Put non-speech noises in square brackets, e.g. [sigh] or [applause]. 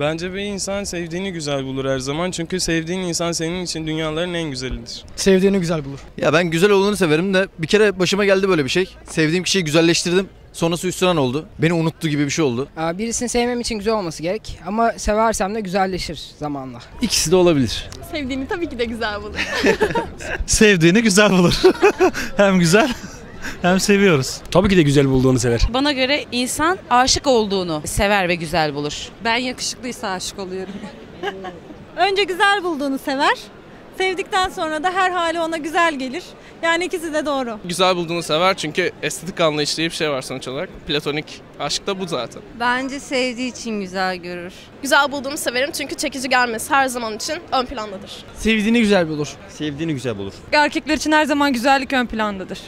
Bence bir insan sevdiğini güzel bulur her zaman. Çünkü sevdiğin insan senin için dünyaların en güzelidir. Sevdiğini güzel bulur. Ya ben güzel olanı severim de bir kere başıma geldi böyle bir şey. Sevdiğim kişiyi güzelleştirdim. Sonrası üstünen oldu. Beni unuttu gibi bir şey oldu. Aa, Birisini sevmem için güzel olması gerek ama seversem de güzelleşir zamanla. İkisi de olabilir. Sevdiğini tabii ki de güzel bulur. [laughs] Sevdiğini güzel bulur. [laughs] hem güzel [laughs] hem seviyoruz. Tabii ki de güzel bulduğunu sever. Bana göre insan aşık olduğunu sever ve güzel bulur. Ben yakışıklıysa aşık oluyorum. [laughs] Önce güzel bulduğunu sever. Sevdikten sonra da her hali ona güzel gelir. Yani ikisi de doğru. Güzel bulduğunu sever çünkü estetik anlayış diye bir şey var sonuç olarak. Platonik aşk da bu zaten. Bence sevdiği için güzel görür. Güzel bulduğumu severim çünkü çekici gelmesi her zaman için ön plandadır. Sevdiğini güzel bulur. Sevdiğini güzel bulur. Erkekler için her zaman güzellik ön plandadır.